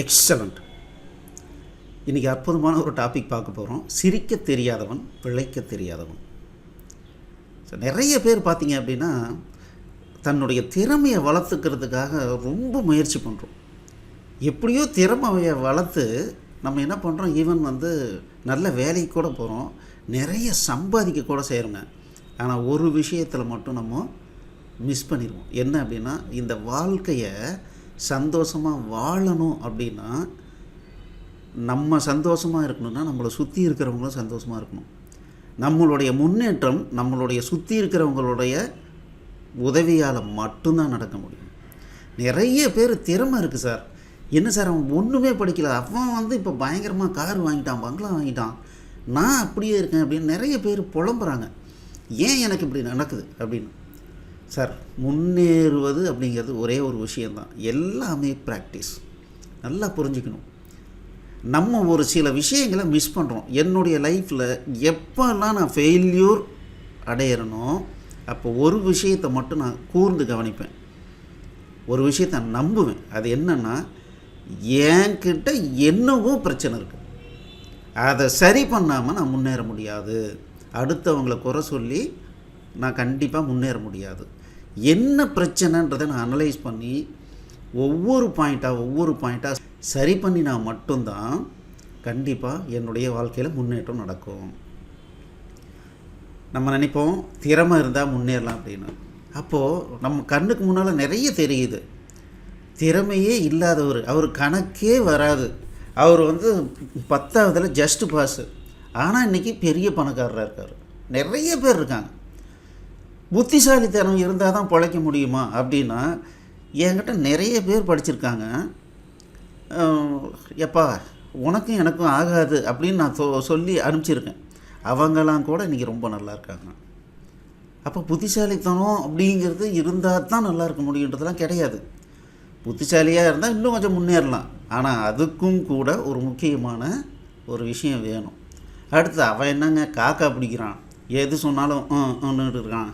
Excellent இன்றைக்கி அற்புதமான ஒரு டாபிக் பார்க்க போகிறோம் சிரிக்க தெரியாதவன் பிழைக்க தெரியாதவன். நிறைய பேர் பார்த்தீங்க அப்படின்னா தன்னுடைய திறமையை வளர்த்துக்கிறதுக்காக ரொம்ப முயற்சி பண்ணுறோம் எப்படியோ திறமையை வளர்த்து நம்ம என்ன பண்ணுறோம் ஈவன் வந்து நல்ல வேலைக்கு கூட போகிறோம் நிறைய சம்பாதிக்க கூட செய்கிறோங்க ஆனால் ஒரு விஷயத்தில் மட்டும் நம்ம மிஸ் பண்ணிடுவோம். என்ன அப்படின்னா இந்த வாழ்க்கையை சந்தோஷமாக வாழணும் அப்படின்னா நம்ம சந்தோஷமாக இருக்கணும்னா நம்மளை சுற்றி இருக்கிறவங்களும் சந்தோஷமாக இருக்கணும். நம்மளுடைய முன்னேற்றம் நம்மளுடைய சுற்றி இருக்கிறவங்களுடைய உதவியால் மட்டும்தான் நடக்க முடியும். நிறைய பேர் திறமை இருக்குது சார். என்ன சார் அவன் ஒன்றுமே படிக்கல. அவன் வந்து இப்போ பயங்கரமாக கார் வாங்கிட்டான் பங்களா வாங்கிட்டான். நான் அப்படியே இருக்கேன் அப்படின்னு நிறைய பேர் புலம்புறாங்க. ஏன் எனக்கு இப்படி நடக்குது அப்படின்னு? சார் முன்னேறுவது அப்படிங்கிறது ஒரே ஒரு விஷயந்தான் எல்லாமே ப்ராக்டிஸ் நல்லா புரிஞ்சுக்கணும். நம்ம ஒரு சில விஷயங்களை மிஸ் பண்ணுறோம் என்னுடைய லைஃப்பில் எப்போல்லாம் நான் ஃபெயில்யூர் அடையிறனோ அப்போ ஒரு விஷயத்தை மட்டும் நான் கூர்ந்து கவனிப்பேன். ஒரு விஷயத்தை நம்புவேன். அது என்னென்னா என்கிட்ட என்னவோ பிரச்சனை இருக்குது அதை சரி பண்ணாமல் நான் முன்னேற முடியாது. அடுத்தவங்களை குறை சொல்லி நான் கண்டிப்பாக முன்னேற முடியாது. என்ன பிரச்சனைன்றதை நான் அனலைஸ் பண்ணி ஒவ்வொரு பாயிண்ட்டாக ஒவ்வொரு பாயிண்ட்டாக சரி பண்ணினா மட்டும்தான் கண்டிப்பாக என்னுடைய வாழ்க்கையில் முன்னேற்றம் நடக்கும். நம்ம நினைப்போம் திறமை இருந்தால் முன்னேறலாம் அப்படின்னு. அப்போது நம்ம கண்ணுக்கு முன்னால் நிறைய தெரியுது. திறமையே இல்லாதவர் அவர் கணக்கே வராது. அவர் வந்து பத்தாவதில் ஜஸ்ட் பாஸு ஆனால் இன்றைக்கி பெரிய பணக்காரராக இருக்கார். நிறைய பேர் இருக்காங்க. புத்திசாலித்தனம் இருந்தால் தான் பிழைக்க முடியுமா? அப்படின்னா என்கிட்ட நிறைய பேர் படிச்சிருக்காங்க. எப்பா உனக்கும் எனக்கும் ஆகாது அப்படின்னு நான் சொ- சொல்லி அனுப்பிச்சிருக்கேன். அவங்களாம் கூட இன்றைக்கி ரொம்ப நல்லா இருக்காங்க. அப்போ புத்திசாலித்தனம் அப்படிங்கிறது இருந்தால் தான் நல்லா இருக்க முடியுன்றதெல்லாம் கிடையாது. புத்திசாலியாக இருந்தால் இன்னும் கொஞ்சம் முன்னேறலாம். ஆனால் அதுக்கும் கூட ஒரு முக்கியமான ஒரு விஷயம் வேணும். அடுத்து அவன் என்னங்க காக்கா பிடிக்கிறான். எது சொன்னாலும் இருக்கான்.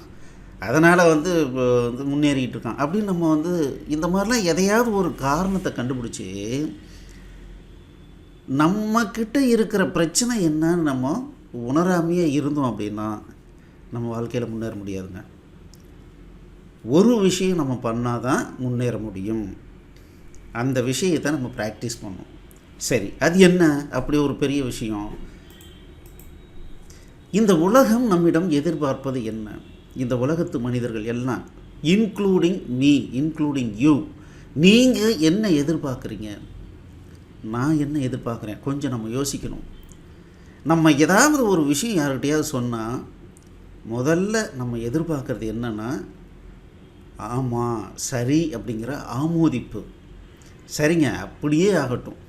அதனால் வந்து இப்போ வந்து முன்னேறிக்கிட்டு இருக்கான். அப்படின்னு நம்ம வந்து இந்த மாதிரிலாம் எதையாவது ஒரு காரணத்தை கண்டுபிடிச்சி நம்மக்கிட்ட இருக்கிற பிரச்சனை என்னன்னு நம்ம உணராமையே இருந்தோம் அப்படின்னா நம்ம வாழ்க்கையில் முன்னேற முடியாதுங்க. ஒரு விஷயம் நம்ம பண்ணால் தான் முன்னேற முடியும். அந்த விஷயத்தை நம்ம ப்ராக்டிஸ் பண்ணணும். சரி அது என்ன? அப்படி ஒரு பெரிய விஷயம். இந்த உலகம் நம்மிடம் எதிர்பார்ப்பது என்ன? இந்த உலகத்து மனிதர்கள் எல்லாம் இன்க்ளூடிங் மீ இன்க்ளூடிங் யூ நீங்கள் என்ன எதிர்பார்க்குறீங்க? நான் என்ன எதிர்பார்க்குறேன்? கொஞ்சம் நம்ம யோசிக்கணும். நம்ம ஏதாவது ஒரு விஷயம் யார்கிட்டையாவது சொன்னால் முதல்ல நம்ம எதிர்பார்க்குறது என்னன்னா ஆமாம் சரி அப்படிங்கிற ஆமோதிப்பு. சரிங்க அப்படியே ஆகட்டும்.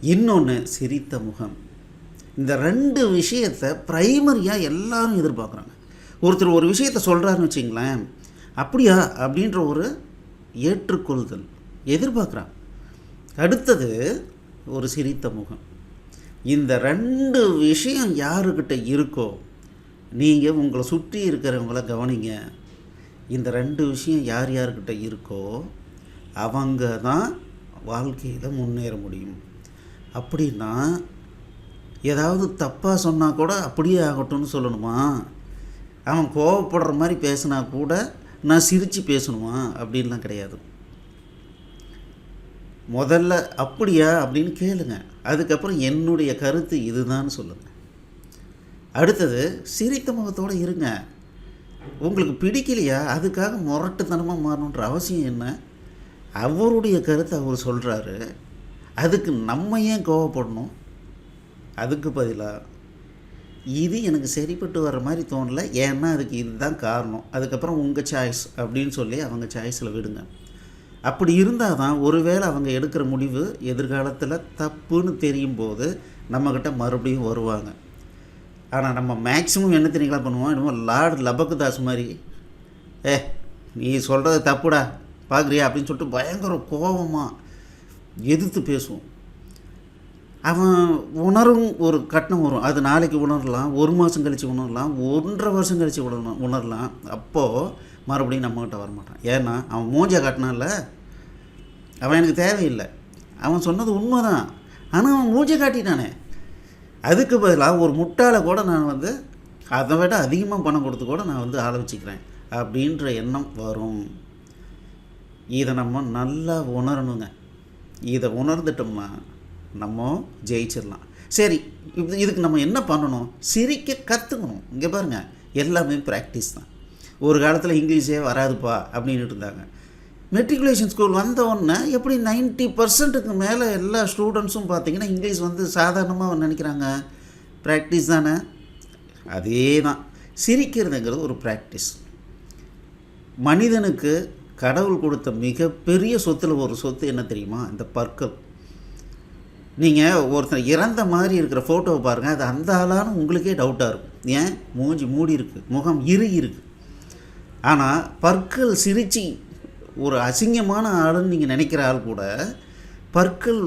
இன்னொன்று சிரித்த முகம். இந்த ரெண்டு விஷயத்தை ப்ரைமரியாக எல்லாரும் எதிர்பார்க்குறாங்க. ஒருத்தர் ஒரு விஷயத்தை சொல்கிறாருன்னு வச்சிங்களேன் அப்படியா? அப்படின்ற ஒரு ஏற்றுக்கொள்தல் எதிர்பார்க்குறான். அடுத்தது ஒரு சிரித்த முகம். இந்த ரெண்டு விஷயம் யாருக்கிட்ட இருக்கோ நீங்கள் உங்களை சுற்றி இருக்கிறவங்கள கவனிங்க. இந்த ரெண்டு விஷயம் யார் யார்கிட்ட இருக்கோ அவங்க தான் வாழ்க்கையில் முன்னேற முடியும். அப்படின்னா ஏதாவது தப்பாக சொன்னால் கூட அப்படியே ஆகட்டும்னு சொல்லணுமா? அவன் கோவப்படுற மாதிரி பேசினா கூட நான் சிரித்து பேசணுமா? அப்படின்லாம் கிடையாது. முதல்ல அப்படியா? அப்படின்னு கேளுங்க. அதுக்கப்புறம் என்னுடைய கருத்து இதுதான்னு சொல்லுங்கள் அடுத்தது சிரித்த முகத்தோடு இருங்க. உங்களுக்கு பிடிக்கலையா? அதுக்காக முரட்டுத்தனமாக மாறணுன்ற அவசியம் என்ன? அவருடைய கருத்தை அவர் சொல்கிறாரு அதுக்கு நம்ம ஏன் கோவப்படணும்? அதுக்கு பதிலாக இது எனக்கு சரிப்பட்டு வர மாதிரி தோணல. ஏன்னா அதுக்கு இதுதான் காரணம். அதுக்கப்புறம் உங்கள் சாய்ஸ் அப்படின்னு சொல்லி அவங்க சாய்ஸில் விடுங்க. அப்படி இருந்தால் தான் ஒருவேளை அவங்க எடுக்கிற முடிவு எதிர்காலத்தில் தப்புன்னு தெரியும் போது நம்மக்கிட்ட மறுபடியும் வருவாங்க. ஆனால் நம்ம மேக்ஸிமம் என்ன தெரியுங்களா பண்ணுவோம்? என்னமோ லார்டு லபக்குதாஸ் மாதிரி ஏ நீ சொல்கிறது தப்புடா பார்க்குறியா அப்படின்னு சொல்லிட்டு பயங்கர கோபமாக எதிர்த்து பேசுவோம். அவன் உணரும் ஒரு கட்டணம் வரும். அது நாளைக்கு உணரலாம் ஒரு மாதம் கழித்து உணரலாம் ஒன்றரை வருஷம் கழித்து உணரலாம் உணரலாம். அப்போது மறுபடியும் நம்மக்கிட்ட வரமாட்டான். ஏன்னா அவன் மூஞ்ச காட்டினான்ல. அவன் எனக்கு தேவையில்லை. அவன் சொன்னது உண்மை தான் ஆனால் அவன் மூஞ்சை காட்டிட்டானே. அதுக்கு பதிலாக ஒரு முட்டாளை கூட நான் வந்து அதை விட அதிகமாக பணம் கொடுத்து கூட நான் வந்து ஆலோசிக்கிறேன் அப்படின்ற எண்ணம் வரும். இதை நம்ம நல்லா உணரணுங்க. இதை உணர்ந்துட்டோம்னா நம்ம ஜெயிச்சிடலாம். சரி இது இதுக்கு நம்ம என்ன பண்ணணும்? சிரிக்க கற்றுக்கணும் இங்கே பாருங்கள் எல்லாமே ப்ராக்டிஸ் தான். ஒரு காலத்தில் இங்கிலீஷே வராதுப்பா அப்படின்ட்டு இருந்தாங்க. மெட்ரிகுலேஷன் ஸ்கூல் வந்த உடனே எப்படி நைன்ட்டி பர்சன்ட்டுக்கு மேலே எல்லா ஸ்டூடெண்ட்ஸும் பார்த்தீங்கன்னா இங்கிலீஷ் வந்து சாதாரணமாக நினைக்கிறாங்க. ப்ராக்டிஸ் தானே? அதே தான் சிரிக்கிறதுங்கிறது ஒரு ப்ராக்டிஸ் மனிதனுக்கு கடவுள் கொடுத்த மிகப்பெரிய சொத்தில் ஒரு சொத்து என்ன தெரியுமா? இந்த பற்கள். நீங்கள் ஒருத்தர் இறந்த மாதிரி இருக்கிற ஃபோட்டோவை பாருங்கள் அது அந்த ஆளான்னு உங்களுக்கே டவுட்டாக இருக்கும். ஏன்? மூஞ்சி மூடி இருக்குது முகம் இறுகி இருக்குது ஆனால் பற்கள் சிரித்து ஒரு அசிங்கமான ஆளுன்னு நீங்கள் நினைக்கிற ஆள் கூட பற்கள்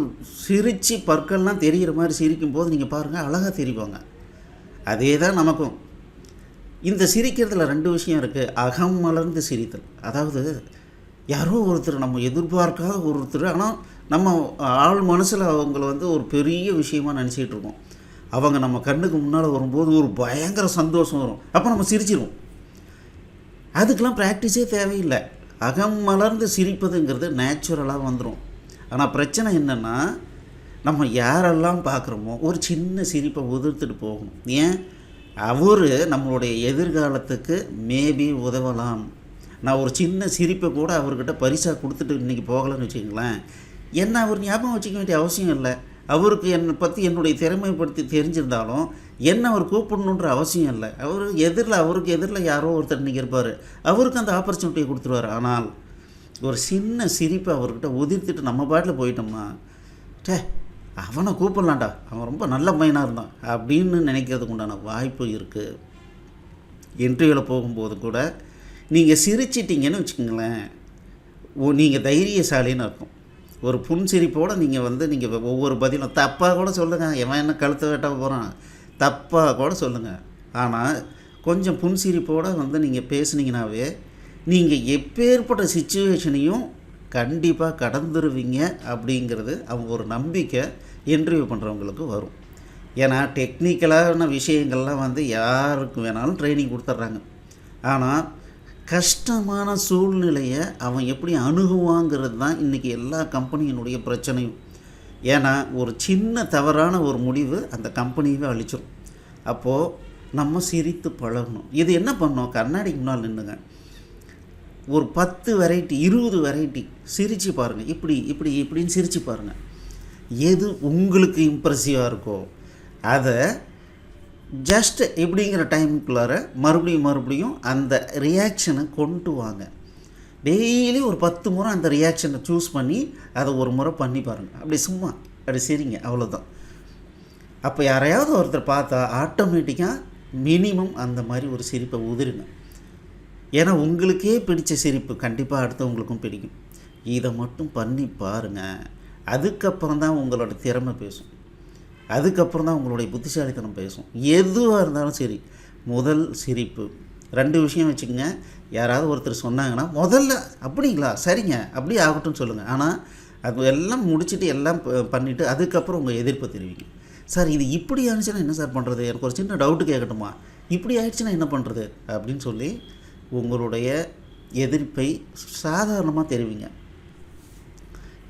சிரித்து பற்கள்லாம் தெரிகிற மாதிரி சிரிக்கும் போது நீங்கள் பாருங்கள் அழகாக தெரிவாங்க. அதே தான் நமக்கும். இந்த சிரிக்கிறதுல ரெண்டு விஷயம் இருக்குது அகம் மலர்ந்து சிரித்தல். அதாவது யாரோ ஒருத்தர் நம்ம எதிர்பார்க்காத ஒருத்தர் ஆனால் நம்ம ஆள் மனசில் அவங்கள வந்து ஒரு பெரிய விஷயமாக நினச்சிக்கிட்டு இருக்கோம். அவங்க நம்ம கண்ணுக்கு முன்னால் வரும்போது ஒரு பயங்கர சந்தோஷம் வரும். அப்போ நம்ம சிரிச்சிருவோம். அதுக்கெலாம் ப்ராக்டிஸே தேவையில்லை. அகம் மலர்ந்து சிரிப்பதுங்கிறது நேச்சுரலாக வந்துடும் ஆனால் பிரச்சனை என்னென்னா நம்ம யாரெல்லாம் பார்க்குறோமோ ஒரு சின்ன சிரிப்பை உதிர்த்துட்டு போகணும். ஏன்? அவர் நம்மளுடைய எதிர்காலத்துக்கு மேபி உதவலாம். நான் ஒரு சின்ன சிரிப்பை கூட அவர்கிட்ட பரிசாக கொடுத்துட்டு இன்றைக்கி போகலன்னு வச்சுங்களேன் என்ன அவர் ஞாபகம் வச்சுக்க வேண்டிய அவசியம் இல்லை. அவருக்கு என்னை பற்றி என்னுடைய திறமைப்படுத்தி தெரிஞ்சிருந்தாலும் என்ன அவர் கூப்பிடணுன்ற அவசியம் இல்லை. அவர் எதிரில் அவருக்கு எதிரில் யாரோ ஒருத்தர் இன்றைக்கி இருப்பார் அவருக்கு அந்த ஆப்பர்ச்சுனிட்டியை கொடுத்துருவார். ஆனால் ஒரு சின்ன சிரிப்பை அவர்கிட்ட உதிர்த்துட்டு நம்ம பாட்டில் போயிட்டோம்னா டே அவனை கூப்பிடலாம்டா. அவன் ரொம்ப நல்ல பையனாக இருந்தான். அப்படின்னு நினைக்கிறதுக்கு உண்டான வாய்ப்பு இருக்குது இன்டர்வியூவில் போகும்போது கூட நீங்கள் சிரிச்சிட்டிங்கன்னு வச்சுக்கோங்களேன். ஓ நீங்கள் தைரியசாலின்னு அர்த்தம். ஒரு புன்சிரிப்போடு நீங்கள் வந்து நீங்கள் ஒவ்வொரு பதிலும் தப்பாக கூட சொல்லுங்கள் எவன் என்ன கழுத்தை வெட்ட போகிறான் தப்பாக கூட சொல்லுங்கள் ஆனால் கொஞ்சம் புன்சிரிப்போடு வந்து நீங்கள் பேசுனீங்கனாவே நீங்கள் எப்பேற்பட்ட சுச்சுவேஷனையும் கண்டிப்பாக கடந்துருவீங்க அப்படிங்கிறது அவங்க ஒரு நம்பிக்கை இன்டர்வியூ பண்ணுறவங்களுக்கு வரும். ஏன்னா டெக்னிக்கலான விஷயங்கள்லாம் வந்து யாருக்கு வேணாலும் ட்ரைனிங் கொடுத்துட்றாங்க ஆனால் கஷ்டமான சூழ்நிலையை அவன் எப்படி அணுகுவாங்கிறது தான் இன்றைக்கி எல்லா கம்பெனியினுடைய பிரச்சனையும். ஏன்னா ஒரு சின்ன தவறான ஒரு முடிவு அந்த கம்பெனியவே அழிச்சிடும் அப்போது நம்ம சிரித்து பழகணும். இது என்ன பண்ணோம்? கண்ணாடிக்கு முன்னால் நின்றுங்க ஒரு பத்து வெரைட்டி இருபது வெரைட்டி சிரித்து பாருங்கள் இப்படி இப்படி இப்படின்னு சிரித்து பாருங்கள் எது உங்களுக்கு இம்ப்ரெசிவாக இருக்கோ அதை ஜஸ்ட் இப்படிங்கிற டைமுக்குள்ளார மறுபடியும் மறுபடியும் அந்த ரியாக்ஷனை கொண்டு வாங்க. டெய்லி ஒரு பத்து முறை அந்த ரியாக்ஷனை சூஸ் பண்ணி அதை ஒரு முறை பண்ணி பாருங்கள் அப்படி சும்மா அப்படி சரிங்க அவ்வளோதான் அப்போ யாரையாவது ஒருத்தர் பார்த்தா ஆட்டோமேட்டிக்காக மினிமம் அந்த மாதிரி ஒரு சிரிப்பை உதிருங்க. ஏன்னா உங்களுக்கே பிடிச்ச சிரிப்பு கண்டிப்பாக அடுத்தவங்களுக்கும் பிடிக்கும். இதை மட்டும் பண்ணி பாருங்கள் அதுக்கப்புறம் தான் உங்களோட திறமை பேசும். அதுக்கப்புறம் தான் உங்களுடைய புத்திசாலித்தனம் பேசும். எதுவாக இருந்தாலும் சரி முதல் சிரிப்பு. ரெண்டு விஷயம் வச்சுக்கோங்க. யாராவது ஒருத்தர் சொன்னாங்கன்னா முதல்ல அப்படிங்களா? சரிங்க. அப்படி ஆகட்டும்னு சொல்லுங்கள் ஆனால் அது எல்லாம் முடிச்சுட்டு எல்லாம் பண்ணிவிட்டு அதுக்கப்புறம் உங்கள் எதிர்ப்பை தெரிவிங்க. சார் இது இப்படி ஆனிச்சுன்னா என்ன சார் பண்ணுறது எனக்கு ஒரு சின்ன டவுட்டு கேட்கட்டுமா? இப்படி ஆயிடுச்சுன்னா என்ன பண்ணுறது அப்படின்னு சொல்லி உங்களுடைய எதிர்ப்பை சாதாரணமாக தெரிவிங்க.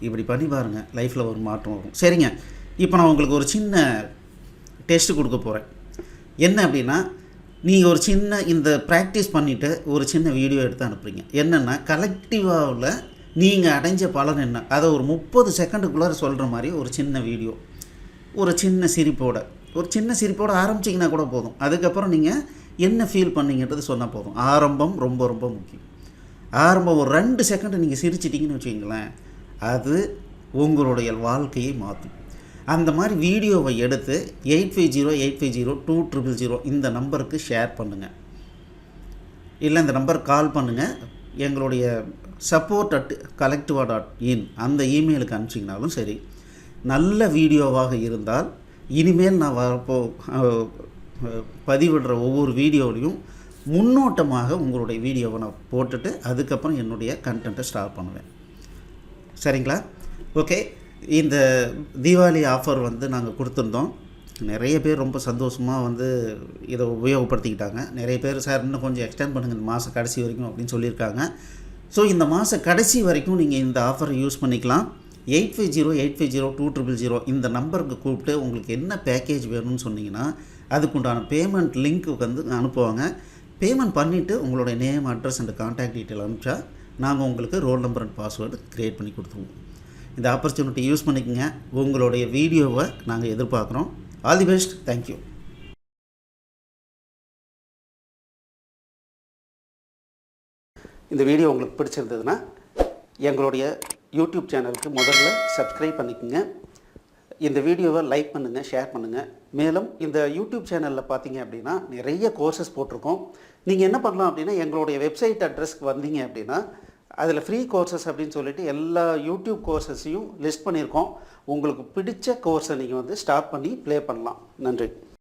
இப்படி பண்ணி பாருங்கள் லைஃப்பில் ஒரு மாற்றம் வரும். சரிங்க. இப்போ நான் உங்களுக்கு ஒரு சின்ன டெஸ்ட் கொடுக்க போகிறேன் என்ன அப்படின்னா நீங்கள் ஒரு சின்ன இந்த ப்ராக்டிஸ் பண்ணிவிட்டு ஒரு சின்ன வீடியோ எடுத்து அனுப்புறீங்க. என்னென்னா கலெக்டிவாவில் நீங்கள் அடைஞ்ச பலன் என்ன? அதை ஒரு முப்பது செகண்டுக்குள்ளார சொல்கிற மாதிரி ஒரு சின்ன வீடியோ ஒரு சின்ன சிரிப்போட. ஒரு சின்ன சிரிப்போட ஆரம்பிச்சிங்கன்னா கூட போதும். அதுக்கப்புறம் நீங்கள் என்ன ஃபீல் பண்ணீங்கன்றது சொன்னால் போதும். ஆரம்பம் ரொம்ப ரொம்ப முக்கியம். ஆரம்பம் ஒரு ரெண்டு செகண்டு நீங்கள் சிரிச்சிட்டிங்கன்னு வச்சுக்கிங்களேன் அது உங்களுடைய வாழ்க்கையை மாற்றும் அந்த மாதிரி வீடியோவை எடுத்து eight five zero eight five zero two triple zero இந்த நம்பருக்கு ஷேர் பண்ணுங்கள் இல்லை இந்த நம்பர் கால் பண்ணுங்கள் எங்களுடைய சப்போர்ட் அட் கலெக்டிவா டாட் இன் அந்த இமெயிலுக்கு அனுப்பிச்சிங்கனாலும் சரி நல்ல வீடியோவாக இருந்தால் இனிமேல் நான் வரப்போ பதிவிடுற ஒவ்வொரு வீடியோலையும் முன்னோட்டமாக உங்களுடைய வீடியோவை நான் போட்டுட்டு அதுக்கப்புறம் என்னுடைய கண்டென்ட்டை ஸ்டார்ட் பண்ணுவேன். சரிங்களா? ஓகே இந்த தீபாவளி ஆஃபர் வந்து நாங்கள் கொடுத்துருந்தோம். நிறைய பேர் ரொம்ப சந்தோஷமாக வந்து இதை உபயோகப்படுத்திக்கிட்டாங்க. நிறைய பேர் சார் இன்னும் கொஞ்சம் எக்ஸ்டெண்ட் பண்ணுங்கள் இந்த மாதம் கடைசி வரைக்கும் அப்படின்னு சொல்லியிருக்காங்க. ஸோ இந்த மாதம் கடைசி வரைக்கும் நீங்கள் இந்த ஆஃபரை யூஸ் பண்ணிக்கலாம். Eight five zero eight five zero two triple zero இந்த நம்பருக்கு கூப்பிட்டு உங்களுக்கு என்ன பேக்கேஜ் வேணும்னு சொன்னீங்கன்னா அதுக்குண்டான பேமெண்ட் லிங்க்கு வந்து அனுப்புவாங்க. பேமெண்ட் பண்ணிவிட்டு உங்களோட name address and contact detail அனுப்பிச்சா நாங்கள் உங்களுக்கு role number and password create பண்ணி கொடுத்துருவோம். இந்த ஆப்பர்ச்சுனிட்டி யூஸ் பண்ணிக்கங்க. உங்களுடைய வீடியோவை நாங்கள் எதிர்பார்க்குறோம். All the best thank you இந்த வீடியோ உங்களுக்கு பிடிச்சிருந்ததுன்னா எங்களுடைய யூடியூப் சேனலுக்கு முதல்ல சப்ஸ்கிரைப் பண்ணிக்கோங்க. இந்த வீடியோவை லைக் பண்ணுங்கள் ஷேர் பண்ணுங்கள் மேலும் இந்த யூடியூப் சேனலில் பார்த்தீங்க அப்படின்னா நிறைய கோர்சஸ் போட்டிருக்கோம். நீங்கள் என்ன பண்ணலாம் அப்படின்னா எங்களுடைய வெப்சைட் அட்ரஸ்க்கு வந்தீங்க அப்படின்னா அதில் ஃப்ரீ கோர்சஸ் அப்படின்னு சொல்லிட்டு எல்லா யூடியூப் கோர்சஸையும் லிஸ்ட் பண்ணியிருக்கோம். உங்களுக்கு பிடிச்ச கோர்ஸை நீங்கள் வந்து ஸ்டார்ட் பண்ணி ப்ளே பண்ணலாம். நன்றி.